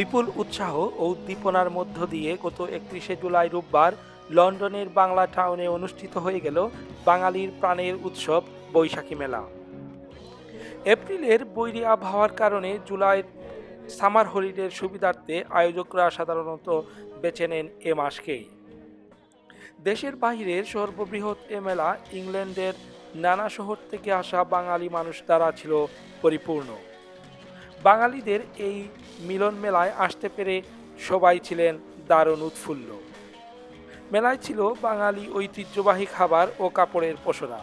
বিপুল উৎসাহ ও উদ্দীপনার মধ্য দিয়ে গত একত্রিশে জুলাই রোববার লন্ডনের বাংলা টাউনে অনুষ্ঠিত হয়ে গেল বাঙালির প্রাণের উৎসব বৈশাখী মেলা। এপ্রিলের বৈরী আবহাওয়ার কারণে জুলাইয়ের সামার হলিডের সুবিধার্থে আয়োজকরা সাধারণত বেছে নেন এ মাসকেই। দেশের বাহিরের সর্ববৃহৎ এ মেলা ইংল্যান্ডের নানা শহর থেকে আসা বাঙালি মানুষ দ্বারা ছিল পরিপূর্ণ। বাঙালিদের এই মিলন মেলায় আসতে পেরে সবাই ছিলেন দারুণ উৎফুল্ল। মেলায় ছিল বাঙালি ঐতিহ্যবাহী খাবার ও কাপড়ের পসরা।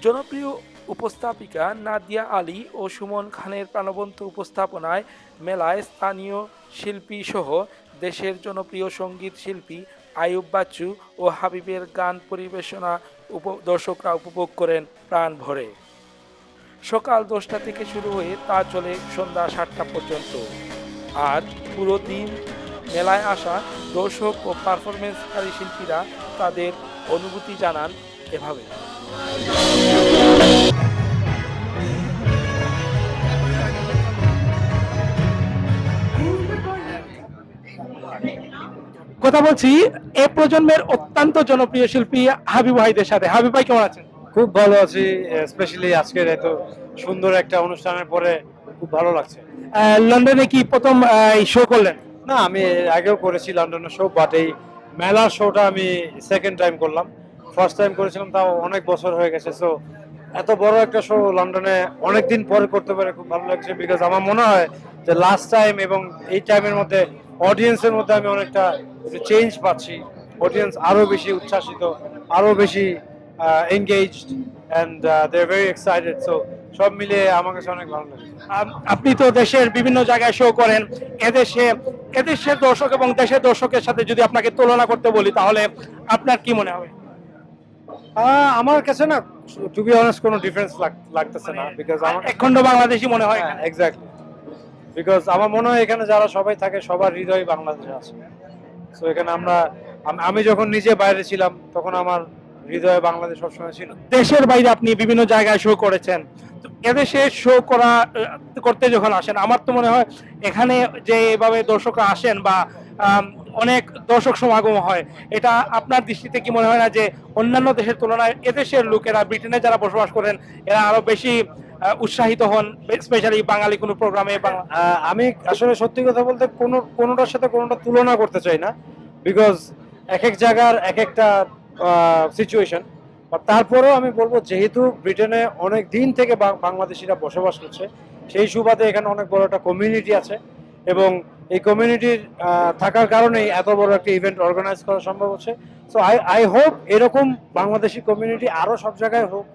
জনপ্রিয় উপস্থাপিকা নাদিয়া আলী ও সুমন খানের প্রাণবন্ত উপস্থাপনায় মেলায় স্থানীয় শিল্পী সহ দেশের জনপ্রিয় সংগীত শিল্পী আয়ুব বাচ্চু ও হাবিবের গান পরিবেশনা উপ- দর্শকরা উপভোগ করেন প্রাণ ভরে সকাল দশটা থেকে শুরু হয়ে তা চলে সন্ধ্যা সাতটা পর্যন্ত। আর পুরো দিন মেলায় আসা দর্শক ও পারফরমেন্সকারী শিল্পীরা তাদের অনুভূতি জানান এভাবে। কথা বলছি, এ প্রজন্মের অত্যন্ত জনপ্রিয় শিল্পী হাবিব ভাইদের সাথে। হাবিব ভাই, কেমন আছেন? খুব ভালো আছি স্পেশালি আজকের এত সুন্দর একটা অনুষ্ঠানের পরে খুব ভালো লাগছে। লন্ডনে কি প্রথম শো করলেন? না আমি আগেও করেছি লন্ডনের শো বাট এই মেলার শোটা আমি সেকেন্ড টাইম করলাম। ফার্স্ট টাইম করেছিলাম তাও অনেক বছর হয়ে গেছে সো এত বড় একটা শো লন্ডনে অনেক দিন পরে করতে পারে খুব ভালো লাগছে বিকজ আমার মনে হয় যে লাস্ট টাইম এবং এই টাইমের মধ্যে অডিয়েন্সের মধ্যে আমি অনেকটা চেঞ্জ পাচ্ছি। অডিয়েন্স আরও বেশি উচ্ছ্বাসিত আরও বেশি engaged and they are very excited so সব মিলিয়ে আমার কাছে অনেক ভালো লাগে আপনি তো দেশের বিভিন্ন জায়গায় শো করেন। এদেশে এদেশের দর্শক এবং দেশের দর্শকের সাথে যদি আপনাকে তুলনা করতে বলি তাহলে আপনার কি মনে হবে? আমার কাছে না টু বি অনেস্ট কোনো ডিফারেন্স লাগতেছে না বিকজ আমার একখণ্ড বাংলাদেশি মনে হয় হ্যাঁ এক্স্যাক্টলি বিকজ আমার মনে হয় এখানে যারা সবাই থাকে সবার হৃদয় বাংলাদেশে আছে। সো এখানে আমরা আমি যখন নিজে বাইরে ছিলাম তখন আমার হৃদয়ে বাংলাদেশ সবসময় ছিল। দেশের বাইরে আপনি বিভিন্ন জায়গায় শো করেছেন। তো এদেশে শো করা করতে যখন আসেন আমার তো মনে হয় এখানে যে এভাবে দর্শকরা আসেন বা অনেক দর্শক সমাগম হয় এটা আপনার দৃষ্টিতে কি মনে হয় না যে অন্যান্য দেশের তুলনায় এদেশের লোকেরা ব্রিটেনে যারা বসবাস করেন এরা আরও বেশি উৎসাহিত হন স্পেশালি বাঙালি কোনো প্রোগ্রামে আমি আসলে সত্যি কথা বলতে কোনো কোনোটার সাথে কোনোটা তুলনা করতে চাই না। বিকজ এক এক জায়গার এক একটা সিচুয়েশন তারপরেও আমি বলব, যেহেতু ব্রিটেনে অনেক দিন থেকে বাংলাদেশিরা বসবাস করছে, সেই সুবাদে এখানে অনেক বড় একটা কমিউনিটি আছে এবং এই কমিউনিটির থাকার কারণেই এত বড় একটা ইভেন্ট অর্গানাইজ করা সম্ভব হচ্ছে। সো আই আই হোপ এরকম বাংলাদেশি কমিউনিটি আরও সব জায়গায় হোক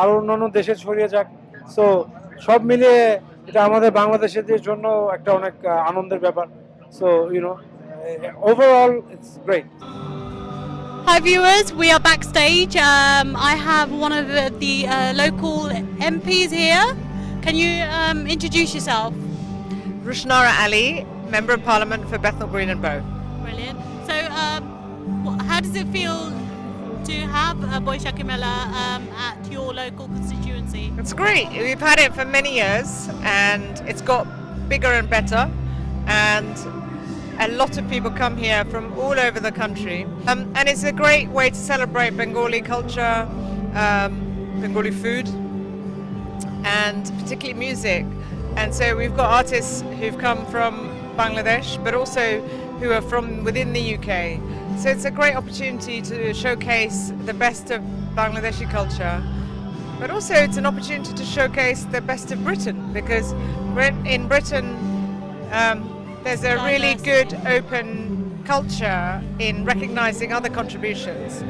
আরও অন্যান্য দেশে ছড়িয়ে যাক। সো সব মিলিয়ে এটা আমাদের বাংলাদেশিদের জন্য একটা অনেক আনন্দের ব্যাপার। So you know overall it's great Hi viewers, we are backstage. Um, I have one of the, the uh, local MPs here. Can you um, introduce yourself? Rushnara Ali, Member of Parliament for Bethnal Green and Bow. Brilliant. So, um, how does it feel to have a Boishaki Mela um, at your local constituency? It's great. We've had it for many years and it's got bigger and better. And a lot of people come here from all over the country. Um, and it's a great way to celebrate Bengali culture, um, Bengali food, and particularly music. And so we've got artists who've come from Bangladesh, but also who are from within the UK. So it's a great opportunity to showcase the best of Bangladeshi culture, but also it's an opportunity to showcase the best of Britain because in Britain um, there's a really good open culture in recognizing other contributions.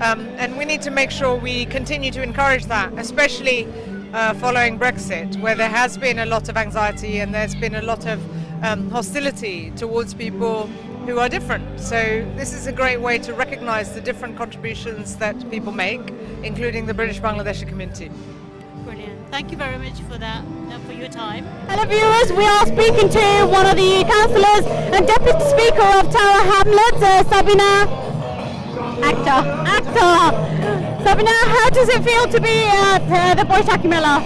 Um, and we need to make sure we continue to encourage that, especially uh, following Brexit, where there has been a lot of anxiety and there's been a lot of um, hostility towards people who are different. So, this is a great way to recognize the different contributions that people make, including the British Bangladeshi community. Brilliant. Thank you very much for that, and for your time. Hello viewers, we are speaking to one of the councillors and deputy speaker of Tower Hamlets, uh, Sabina. Actor. Actor. Sabina, how does it feel to be at uh, the Boishaki Mela?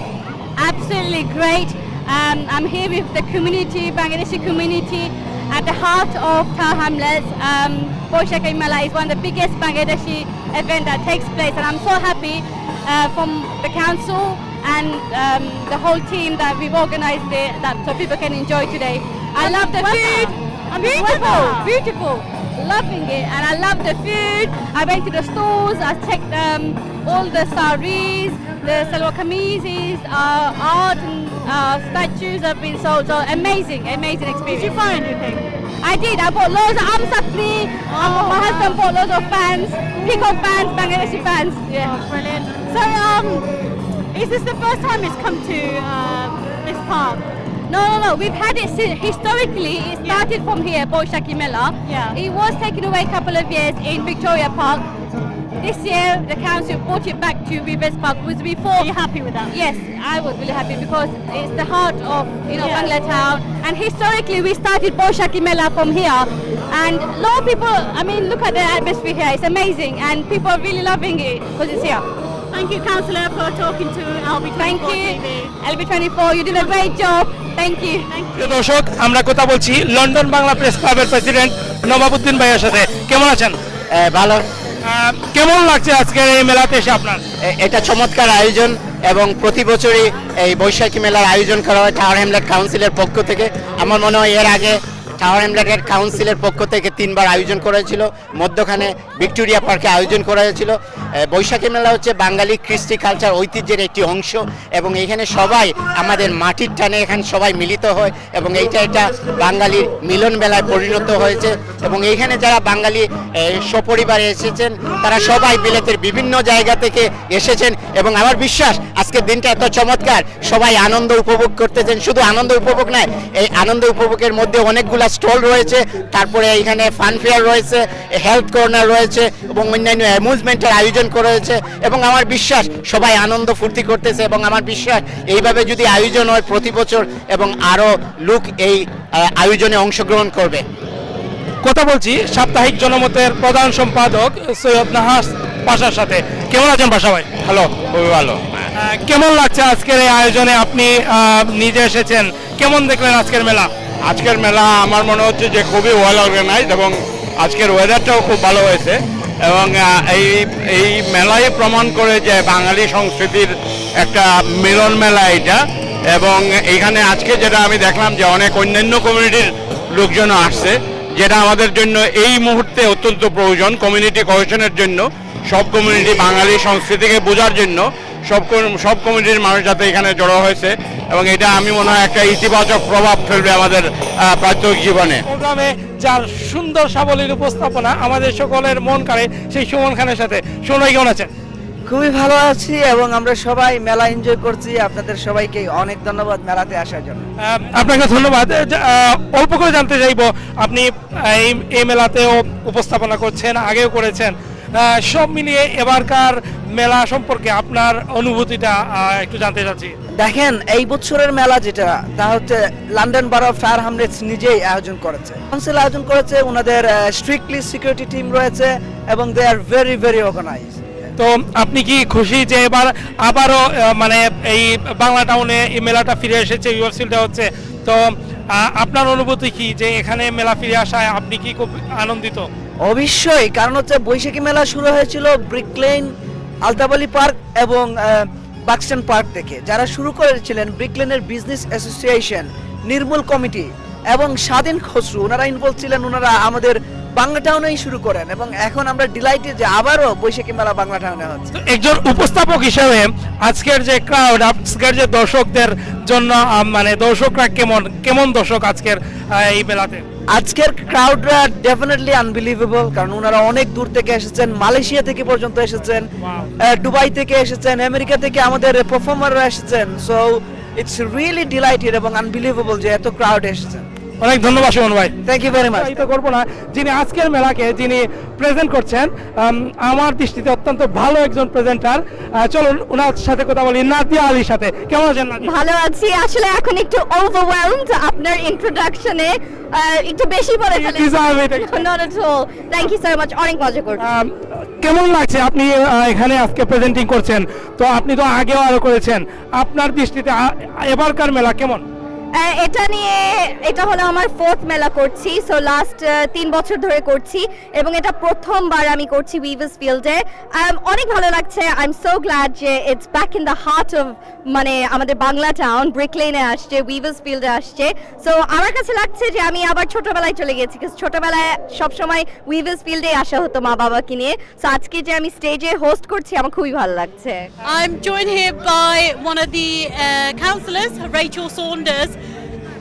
absolutely great. Um, I'm here with the community, Bangladeshi community, at the heart of Tower Hamlets. Um, Boishaka Mela is one of the biggest Bangladeshi event that takes place, and I'm so happy uh, from the council and um, the whole team that we've organised it, that so people can enjoy today. I love the food. Beautiful, beautiful. Loving it, and I love the food. I went to the stores. I checked um, all the saris, the salwar kameezes, uh, art and uh, statues have been sold. So amazing, amazing experience. Did you find anything? I did. I bought loads of Amsakni. um, my husband bought loads of fans, Peacock fans, Bangladeshi fans. Yeah, brilliant. So, um, is this the first time it's come to um, this park? No, no, no. We've had it si- historically. It started from here, Boishaki Mela. Yeah. It was taken away a couple of years in Victoria Park. This year, the council brought it back to Rivers Park. Was before. Are you happy with that? Yes, I was really happy because it's the heart of you know Yeah. Bangla town, and historically we started Boishaki Mela from here, and a lot of people. I mean, look at the atmosphere here; it's amazing, and people are really loving it because it's here. Thank you, Councillor, for talking to LB24 Thank you, LB24. You did a great job. Thank you. দর্শক আমরা কথা বলছি London Bangla press ক্লাবের president Nababuddin ভাইয়ের সাথে। কেমন আছেন? ভালো। কেমন লাগছে আজকের এই মেলাতে এসে আপনার? এটা চমৎকার আয়োজন এবং প্রতি বছরই এই বৈশাখী মেলার আয়োজন করা হয় টাওয়ার হ্যামলেট কাউন্সিলের পক্ষ থেকে। আমার মনে হয় এর আগে টাওয়ার হ্যামলেটের কাউন্সিলের পক্ষ থেকে তিনবার আয়োজন করা হয়েছিল মধ্যখানে ভিক্টোরিয়া পার্কে আয়োজন করা হয়েছিল বৈশাখী মেলা হচ্ছে বাঙালি কৃষ্টি কালচার ঐতিহ্যের একটি অংশ এবং এখানে সবাই আমাদের মাটির টানে এখানে সবাই মিলিত হয় এবং এইটা এটা বাঙালির মিলন মেলায় পরিণত হয়েছে এবং এইখানে যারা বাঙালি সপরিবারে এসেছেন, তারা সবাই বিলেতের বিভিন্ন জায়গা থেকে এসেছেন এবং আমার বিশ্বাস আজকের দিনটা এত চমৎকার, সবাই আনন্দ উপভোগ করতেছেন। শুধু আনন্দ উপভোগ নয়, এই আনন্দ উপভোগের মধ্যে অনেকগুলা স্টল রয়েছে তারপরে এইখানে ফান ফেয়ার রয়েছে হেলথ কর্নার রয়েছে এবং অন্যান্য অ্যামুজমেন্টের আয়োজন করা হয়েছে এবং আমার বিশ্বাস সবাই আনন্দ ফুর্তি করতেছে এবং আমার বিশ্বাস এইভাবে যদি আয়োজন হয় প্রতি বছর এবং আরও লোক এই আয়োজনে অংশগ্রহণ করবে। কথা বলছি সাপ্তাহিক জনমতের প্রধান সম্পাদক সৈয়দ নাহাস পাশার সাথে। কেমন আছেন পাশা ভাই? ভালো খুবই ভালো। কেমন লাগছে আজকের এই আয়োজনে? আপনি আহ, নিজে এসেছেন। কেমন দেখলেন আজকের মেলা? আজকের মেলা আমার মনে হচ্ছে যে খুবই ওয়েল অর্গানাইজড এবং আজকের ওয়েদারটাও খুব ভালো হয়েছে। এবং এই এই মেলাই প্রমাণ করে যে বাঙালি সংস্কৃতির একটা মিলন মেলা এটা। এবং এখানে আজকে যেটা আমি দেখলাম যে অনেক অন্যান্য কমিউনিটির লোকজন আসছে, যেটা আমাদের জন্য এই মুহূর্তে অত্যন্ত প্রয়োজন কমিউনিটি কোহেশনের জন্য। সব কমিউনিটি বাঙালি সংস্কৃতিকে বোঝার জন্য। সব সব কমিউনিটির মানুষ যাতে এখানে জড়ো হয়েছে এবং এটা আমি মনে হয় একটা ইতিবাচক প্রভাব ফেলবে আমাদের প্রাত্যহিক জীবনে। প্রোগ্রামে যার সুন্দর সাবলীল উপস্থাপনা আমাদের সকলের মন কাড়ে সেই সুমন খানের সাথে। সুমন ভাই কেমন আছেন? খুবই ভালো আছি এবং আমরা সবাই মেলা এনজয় করছি। আপনাদের সবাইকে অনেক ধন্যবাদ মেলাতে আসার জন্য। আপনাকে ধন্যবাদ। অল্প করে জানতে চাইব আপনি এই এই মেলাতেও উপস্থাপনা করছেন আগেও করেছেন। সব মিলিয়ে এবারকার মেলা সম্পর্কে আপনার অনুভূতিটা একটু জানতে চাচ্ছি। দেখেন এই বছরের মেলা যেটা তা হচ্ছে লন্ডন বারো ফায়ার হামলেটস নিজেই আয়োজন করেছে। কাউন্সিল আয়োজন করেছে ওনাদের স্ট্রিক্টলি সিকিউরিটি টিম রয়েছে এবং they are very very organize তো আপনি কি খুশি যে এবার আবারও মানে এই বাংলা টাউনে এই মেলাটা ফিরে এসেছে ইউএফসিলটা হচ্ছে? তো আপনার অনুভূতি কি যে এখানে মেলা ফিরে আসায় আপনি কি খুব আনন্দিত? অবশ্যই, কারণ হচ্ছে বৈশাখী মেলা শুরু হয়েছিল ব্রিকলেন আলতাবালি পার্ক এবং বাক্সটন পার্ক থেকে। যারা শুরু করেছিলেন ব্রিকলেনের বিজনেস অ্যাসোসিয়েশন, নির্মূল কমিটি এবং স্বাধীন খসরু, ওনারা ইনভলভ ছিলেন, ওনারা আমাদের বাংলা টাউনেই শুরু করেন এবং এখন আমরা ডিলাইটেড যে আবারও বৈশাখী মেলা বাংলা টাউনে হচ্ছে। একজন উপস্থাপক হিসেবে আজকের যে ক্রাউড আজকের যে দর্শকদের জন্য মানে দর্শকরা কেমন কেমন দর্শক আজকের এই মেলাতে? আজকের ক্রাউডরা ডেফিনেটলি আনবিলিভেবল কারণ ওনারা অনেক দূর থেকে এসেছেন মালয়েশিয়া থেকে পর্যন্ত এসেছেন দুবাই থেকে এসেছেন আমেরিকা থেকে আমাদের পারফর্মাররা এসেছেন। সো ইটস রিয়েলি ডিলাইটেড এবং আনবিলিভেবল যে এত ক্রাউড এসেছেন। অনেক ধন্যবাদ সুমন ভাই। থ্যাংক ইউ ভেরি মাচ করব না। যিনি আজকের মেলাকে যিনি প্রেজেন্ট করছেন আমার দৃষ্টিতে অত্যন্ত ভালো একজন প্রেজেন্টার চলুন ওনার সাথে কথা বলি নাদিয়া আলীর সাথে। কেমন আছেন নাদিয়া? ভালো আছি। আসলে এখন একটু ওভারওয়েলমড আপনার ইন্ট্রোডাকশনে একটু বেশি বলে it. Not at? All thank you so much অনেক মজা করছি। কেমন লাগছে আপনি এখানে আজকে প্রেজেন্টিং করছেন? তো আপনি তো আগেও আরও করেছেন। আপনার দৃষ্টিতে এবারকার মেলা কেমন? এটা নিয়ে এটা হলো আমার ফোর্থ মেলা করছি সো লাস্ট তিন বছর ধরে করছি এবং এটা প্রথমবার আমি করছি উইভার্স ফিল্ডে অনেক ভালো লাগছে আই এম সো গ্ল্যাড যে it's back in the heart of মানে আমাদের বাংলা টাউন ব্রিক লেনে আসছে উইভার্স ফিল্ডে আসছে। সো আমার কাছে লাগছে যে আমি আবার ছোটবেলায় চলে গেছি ছোটবেলায় সবসময় উইভার্স ফিল্ডে আসা হতো মা বাবাকে নিয়ে। সো আজকে যে আমি স্টেজে হোস্ট করছি আমার খুবই ভালো লাগছে। I'm joined here by one of the uh, councillors, Rachel Saunders.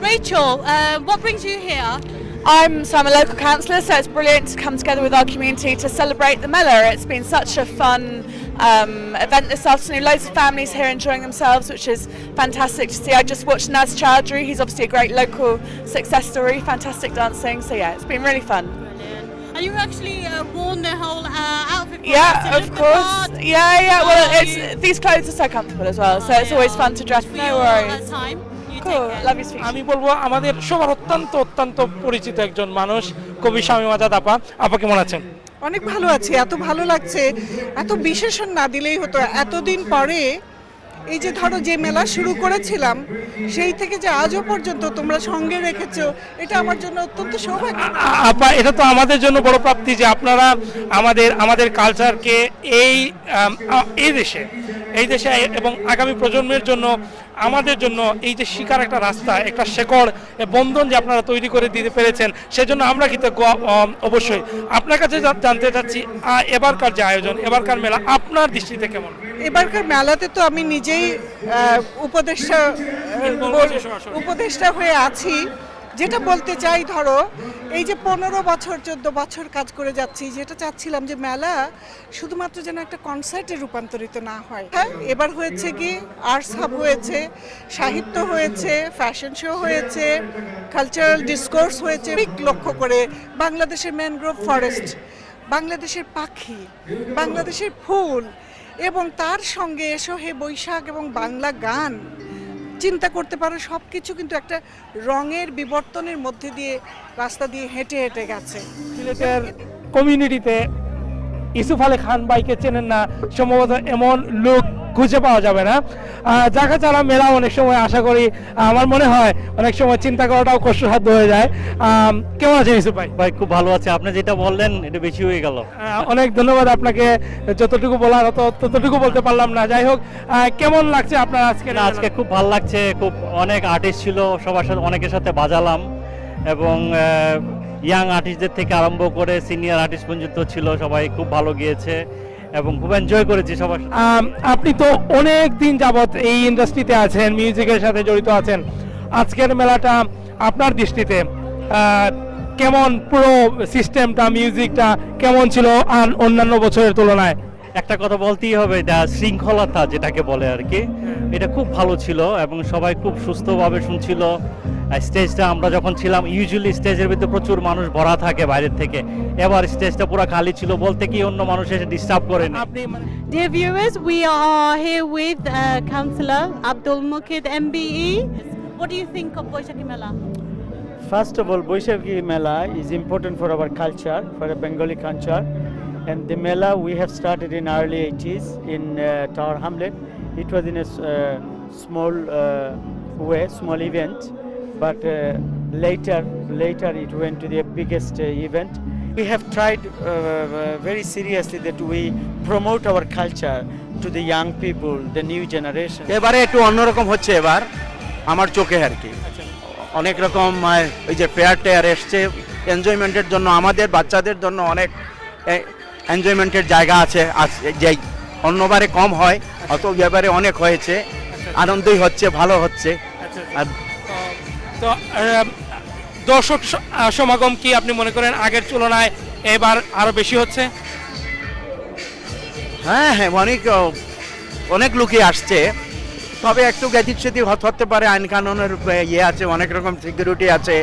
Rachel, uh, what brings you here? I'm so I'm a local councillor, so it's brilliant to come together with our community to celebrate the Mela. It's been such a fun um, event this afternoon. Loads of families here enjoying themselves, which is fantastic to see. I just watched Naz Chowdhury. He's obviously a great local success story. Fantastic dancing. So yeah, it's been really fun. And you actually uh, worn the whole uh, outfit Yeah, of course. Yeah, yeah. Well, Oh, it's these clothes are so comfortable as well, so it's always fun to dress. No your, uh, worries. time. আমি বলব আমাদের সবার অত্যন্ত অত্যন্ত পরিচিত একজন মানুষ কবি স্বামী মাজাদ আপা। আপা কেমন আছেন? অনেক ভালো আছি এত ভালো লাগছে। এত বিশেষণ না দিলেই হতো এতদিন পরে এই যে ধরো যে মেলা শুরু করেছিলাম সেই থেকে যে আজও পর্যন্ত তোমরা সঙ্গে রেখেছো এটা আমার জন্য অত্যন্ত সৌভাগ্য। আপা এটা তো আমাদের জন্য বড় প্রাপ্তি যে আপনারা আমাদের আমাদের কালচারকে এই এই দেশে এই দেশে এবং আগামী প্রজন্মের জন্য আমাদের জন্য এই যে শিকার একটা রাস্তা একটা শেকড় বন্ধন যে আপনারা তৈরি করে দিতে পেরেছেন সেজন্য আমরা কৃতজ্ঞ অবশ্যই। আপনার কাছে জানতে চাচ্ছি এবারকার যে আয়োজন এবারকার মেলা আপনার দৃষ্টিতে কেমন? এবারকার মেলাতে তো আমি নিজেই উপদেষ্টা। উপদেষ্টা হয়ে আছি। যেটা বলতে চাই, ধরো, এই যে পনেরো বছর, চোদ্দ বছর কাজ করে যাচ্ছি, যেটা চাচ্ছিলাম যে মেলা শুধুমাত্র যেন একটা কনসার্টে রূপান্তরিত না হয়। হ্যাঁ এবার হয়েছে কি আর্টস হাব হয়েছে, সাহিত্য হয়েছে ফ্যাশন শো হয়েছে কালচারাল ডিসকোর্স হয়েছে লক্ষ্য করে বাংলাদেশের ম্যানগ্রোভ ফরেস্ট বাংলাদেশের পাখি, বাংলাদেশের ফুল, এবং তার সঙ্গে এসো হে বৈশাখ এবং বাংলা গান। চিন্তা করতে পারো সব কিছু কিন্তু একটা রঙের বিবর্তনের মধ্যে দিয়ে রাস্তা দিয়ে হেঁটে হেঁটে গেছে। সিলেটের কমিউনিটিতে ইসুফ আলী খান বাইকে চেনেন না, সম্ভবত এমন লোক খুঁজে পাওয়া যাবে না। যাকে ছাড়া মেলা অনেক সময় আশা করি আমার মনে হয় অনেক সময় চিন্তা করাটাও কষ্টসাধ্য হয়ে যায়। কেমন আছেন ইসুফ ভাই? ভাই খুব ভালো আছে। আপনি যেটা বললেন এটা বেশি হয়ে গেল। অনেক ধন্যবাদ আপনাকে। যতটুকু বলার হতো ততটুকু বলতে পারলাম না। যাই হোক কেমন লাগছে আপনার আজকে আজকে খুব ভালো লাগছে। খুব অনেক আর্টিস্ট ছিল সবার সাথে অনেকের সাথে বাজালাম। এবং ইয়াং আর্টিস্টদের থেকে আরম্ভ করে সিনিয়র আর্টিস্ট পর্যন্ত ছিল সবাই খুব ভালো গিয়েছে। এবং খুব এনজয় করেছি সবার আপনি তো অনেক দিন যাবত এই ইন্ডাস্ট্রিতে আছেন মিউজিকের সাথে জড়িত আছেন। আজকের মেলাটা আপনার দৃষ্টিতে কেমন পুরো সিস্টেমটা মিউজিকটা কেমন ছিল আর অন্যান্য বছরের তুলনায়? একটা কথা বলতেই হবে যা শৃঙ্খলতা যেটাকে বলে আর কি এটা খুব ভালো ছিল এবং সবাই খুব সুস্থভাবে শুনছিল। স্টেজটা আমরা যখন ছিলাম ইউজুয়ালি স্টেজের ভিতরে প্রচুর মানুষ ভরা থাকে বাইরের থেকে। এবার স্টেজটা পুরো খালি ছিল বলতে কি অন্য মানুষ এসে ডিস্টার্ব করে না dear viewers we are here with councillor Abdul Mukid MBE what do you think of Baishakhi mela first of all Baishakhi mela is important for our culture for a Bengali culture and the mela we have started in early eighties in Tower Hamlets it was in a small way small event but uh, later, later it went to the biggest uh, event. We have tried uh, uh, very seriously that we promote our culture to the young people, the new generation. এবারে একটু অন্যরকম হচ্ছে এবার আমার চোখে আর কি। অনেক রকম ওই যে ফেয়ার টেয়ার এসছে এনজয়মেন্টের জন্য আমাদের বাচ্চাদের জন্য অনেক এনজয়মেন্টের জায়গা আছে আজ- যে অন্যবারে কম হয় অত ব্যাপারে অনেক হয়েছে আনন্দই হচ্ছে ভালো হচ্ছে। আর তো দর্শক সমাগম কি আপনি মনে করেন আগের তুলনায় এবার আরও বেশি হচ্ছে? হ্যাঁ হ্যাঁ অনেক অনেক লোকই আসছে। তবে একটু গ্যাদিক সেদিক হতে পারে আইন কানুনের ইয়ে আছে অনেক রকম সিকিউরিটি আছে।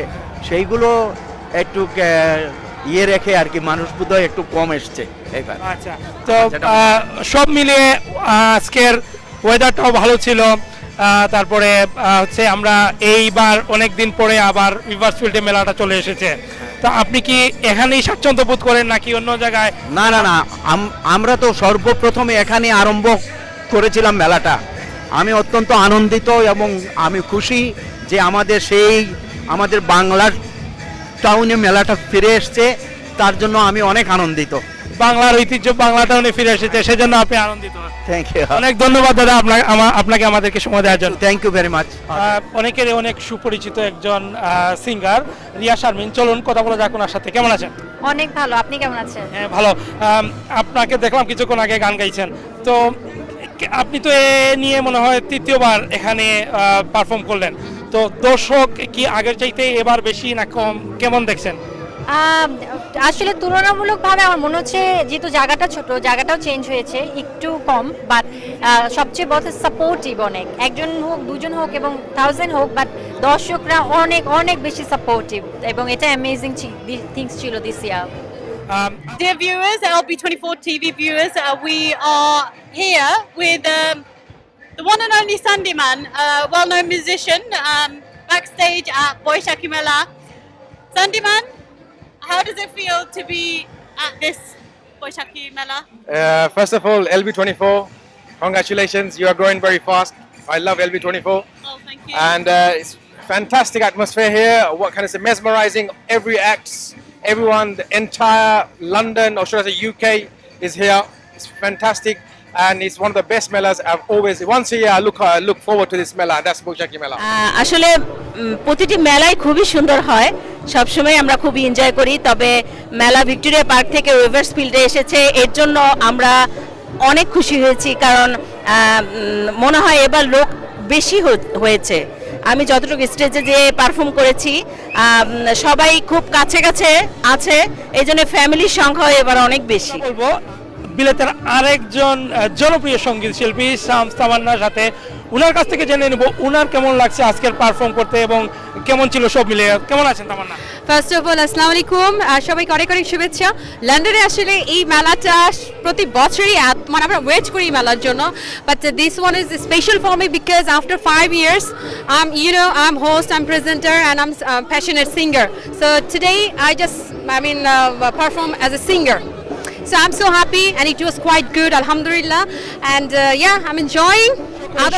সেইগুলো একটু ইয়ে রেখে আর কি মানুষ বোধহয় একটু কম এসছে এবার। আচ্ছা তো সব মিলিয়ে আজকের ওয়েদারটাও ভালো ছিল। তারপরে হচ্ছে আমরা এইবার অনেক দিন পরে আবার রিভার্স ফিল্ডে মেলাটা চলে এসেছে। তা আপনি কি এখানেই স্বাচ্ছন্দ্য বোধ করেন নাকি অন্য জায়গায়? না না না, আম- আমরা তো সর্বপ্রথমে এখানে আরম্ভ করেছিলাম মেলাটা। আমি অত্যন্ত আনন্দিত এবং আমি খুশি যে আমাদের সেই, আমাদের বাংলার টাউনে মেলাটা ফিরে এসছে, তার জন্য আমি অনেক আনন্দিত। বাংলার ঐতিহ্য বাংলা টাউনে ফিরে এসেছে সেজন্য আপনি আনন্দিত। থ্যাংক ইউ অনেক ধন্যবাদ দাদা আপনাকে আপনাকে আমাদেরকে সময় দেওয়ার জন্য। Thank you very much ah, অনেকেরই অনেক সুপরিচিত একজন সিঙ্গার রিয়া শারমিন। চলুন কথা বলা যাক ওনার সাথে। কেমন আছেন? অনেক ভালো আপনি কেমন আছেন? হ্যাঁ ভালো। আপনাকে দেখলাম কিছুক্ষণ আগে গান গাইছেন। তো আপনি তো এ নিয়ে মনে হয় তৃতীয়বার এখানে পারফর্ম করলেন। তো দর্শক কি আগের চাইতে এবার বেশি না কম? কেমন দেখছেন? আসলে তুলনামূলকভাবে আমার মনে হচ্ছে যেহেতু জায়গাটা ছোট জায়গাটাও চেঞ্জ হয়েছে একটু কম বাট সবচেয়ে বড় সাপোর্টিভ অনেক একজন হোক দুজন হোক এবং থাউজেন্ড হোক বাট দর্শকরা অনেক অনেক বেশি সাপোর্টিভ এবং এটা অ্যামেজিং থিংস ছিল this year um, Dear viewers, LB24 TV viewers, uh, we are here with um, the one and only Sandyman, a well-known musician, um, backstage at Boishaki Mela. Sandyman, how does it feel to be at this Boishaki Mela? Uh, first of all, LB24, congratulations. You are growing very fast. I love LB24. Oh, thank you. and uh, it's fantastic atmosphere here. What can I say? Mesmerizing. Every act, everyone, the entire London, or should I say UK, is here. It's fantastic, and it's one of the best melas I've always. Once a year, I look uh, look forward to this mela, and that's Bojaki Mela. আসলে প্রতিটি মেলাই খুবই সুন্দর হয় সবসময় আমরা খুবই enjoy করি তবে মেলা ভিক্টোরিয়া পার্ক থেকে রিভার্স ফিল্ডে এসেছে এর জন্য আমরা অনেক খুশি হয়েছি কারণ মনে হয় এবার লোক বেশি হয়ে- হয়েছে আমি যতটুকু স্টেজে যে পারফর্ম করেছি সবাই খুব কাছে কাছে আছে এই জন্য ফ্যামিলির সংখ্যা এবার অনেক বেশি বলব বিলেতের আরেকজন জনপ্রিয় সংগীত শিল্পী শামস তামান্নার সাথে উনার কাছ থেকে জেনে নেব উনার কেমন লাগছে আজকের পারফর্ম করতে এবং কেমন ছিল সব মিলে কেমন আছেন তামান্না? ফার্স্ট অফ অল আসসালামু আলাইকুম। আর সবাইকে অনেক অনেক শুভেচ্ছা। লন্ডনে আসলে এই মেলাটা প্রতি বছরই মানে আমরা ওয়েট করি মেলার জন্য। But this one is special for me because after five years um you know I am host I am presenter and I am passionate singer so today I just I mean perform as a singer So I'm so happy and it was quite good, alhamdulillah. And uh, yeah, I'm enjoying.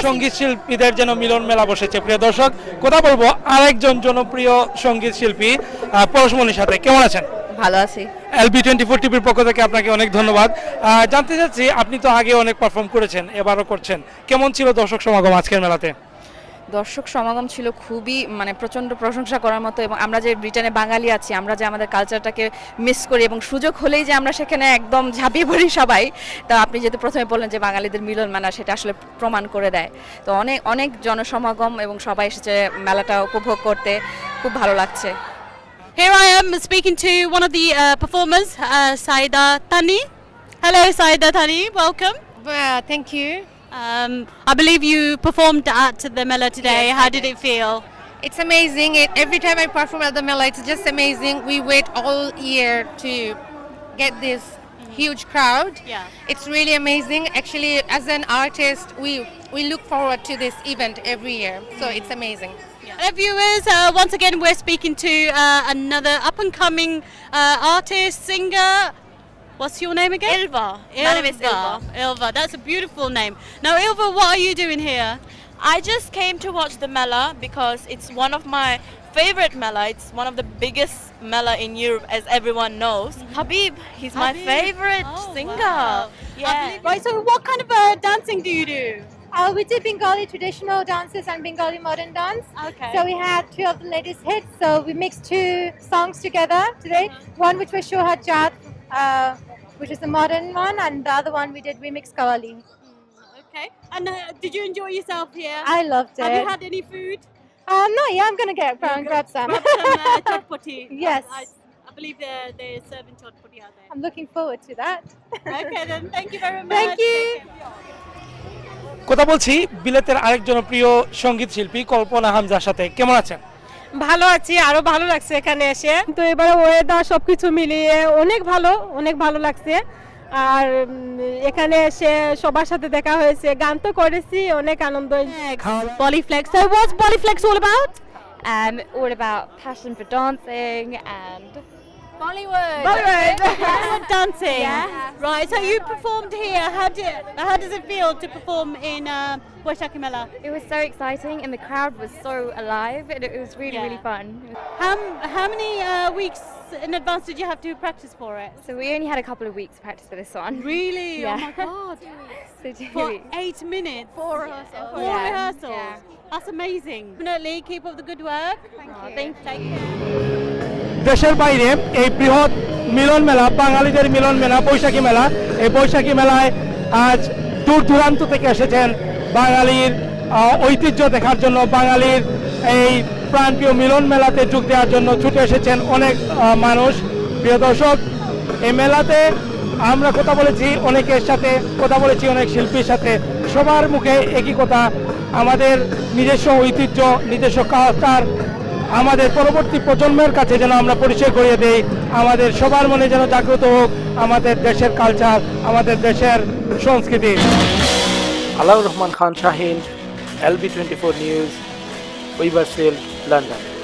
সংগীত শিল্পীদের যেন মিলন মেলা বসেছে। প্রিয় দর্শক কথা বলব আরেকজন জনপ্রিয় সংগীত শিল্পী পরশমণির সাথে। কেমন আছেন? ভালো আছি। এলবি টোয়েন্টি ফোর টিভির পক্ষ থেকে আপনাকে অনেক ধন্যবাদ। জানতে চাচ্ছি আপনি তো আগে অনেক পারফর্ম করেছেন এবারও করছেন। কেমন ছিল দর্শক সমাগম আজকের মেলাতে? দর্শক সমাগম ছিল খুবই মানে প্রচণ্ড প্রশংসা করার মতো এবং আমরা যে ব্রিটেনে বাঙালি আছি আমরা যে আমাদের কালচারটাকে মিস করি এবং সুযোগ হলেই যে আমরা সেখানে একদম ঝাঁপিয়ে পড়ি সবাই তা আপনি যেহেতু প্রথমে বললেন যে বাঙালিদের মিলন মেলা সেটা আসলে প্রমাণ করে দেয় তো অনেক অনেক জনসমাগম এবং সবাই এসেছে মেলাটা উপভোগ করতে খুব ভালো লাগছে Here I am speaking to one of the uh, performers, uh, Saida Tani. Hello, Saida Tani. Welcome. thank you. Um, I believe you performed at the Mela today. Yes, How did it feel? It's amazing. It, every time I perform at the Mela, it's just amazing. We wait all year to get this huge crowd. Yeah. It's really amazing. Actually, as an artist, we we look forward to this event every year. So it's amazing. Hello, viewers. Uh, once again, we're speaking to uh, another up-and-coming uh, artist, singer. What's your name again? Ilva. Ilva. My name is Ilva. Ilva. That's a beautiful name. Now, Ilva, what are you doing here? I just came to watch the Mela because it's one of my favorite Mela. It's one of the biggest Mela in Europe, as everyone knows. Habib, he's my favorite Oh, singer. wow. I Yeah. Right. So, what kind of uh, dancing do you do? Uh, we did Bengali traditional dances and Bengali modern dance. Okay. So we had two of the latest hits. So we mixed two songs together today. One which was Shohat Jat, uh, which is the modern one, and the other one we did remix Kawali. Okay. And uh, did you enjoy yourself here? I loved it. Have you had any food? Um, no, yeah, I'm gonna get grab, grab some. Grab some uh, chotpoti. Yes. I, I believe they're, they're serving chotpoti out there. I'm looking forward to that. okay then. Thank you very much. Thank you. কথা বলছি বিলেতের আরেক জনপ্রিয় সংগীত শিল্পী কল্পনা হামজার সাথে কেমন আছেন ভালো আছি আরও ভালো লাগছে এখানে এসে তো এবারে ওয়েদার সবকিছু মিলিয়ে অনেক ভালো অনেক ভালো লাগছে আর এখানে এসে সবার সাথে দেখা হয়েছে গান তো করেছি অনেক আনন্দ Polyflex. So, what's Polyflex all about? Um, all about passion for dancing and Bollywood. Bollywood dancing. Yeah. Right. So you performed here. How did how does it feel to perform in uh, Boishaki Mela? It was so exciting, and the crowd was so alive, and it was really, Yeah. really fun. How how many uh, weeks in advance did you have to practice for it? So we only had a couple of weeks to practice for this one. Really? Yeah. Oh my god. So two For weeks. eight minutes. Four rehearsals. Four Yeah. rehearsals. Yeah. That's amazing. Definitely keep up the good work. Thank you. Thank you. Take care. দেশের বাইরে এই বৃহৎ মিলন মেলা, বাঙালিদের মিলন মেলা, বৈশাখী মেলা, এই বৈশাখী মেলায় আজ দূর দূরান্ত থেকে এসেছেন বাঙালির ঐতিহ্য দেখার জন্য, বাঙালির এই প্রাণপ্রিয় মিলন মেলাতে যোগ দেওয়ার জন্য ছুটে এসেছেন অনেক মানুষ। প্রিয় দর্শক, এই মেলাতে আমরা কথা বলেছি অনেকের সাথে, কথা বলেছি অনেক শিল্পীর সাথে। সবার মুখে একই কথা, আমাদের নিজস্ব ঐতিহ্য, নিজস্ব কালচার আমাদের পরবর্তী প্রজন্মের কাছে যেন আমরা পরিচয় করিয়ে দেই, আমাদের সবার মনে যেন জাগ্রত হোক আমাদের দেশের কালচার আমাদের দেশের সংস্কৃতি। Alaur Rahman Khan Shahin, LB twenty four news, উইভারসেল, London.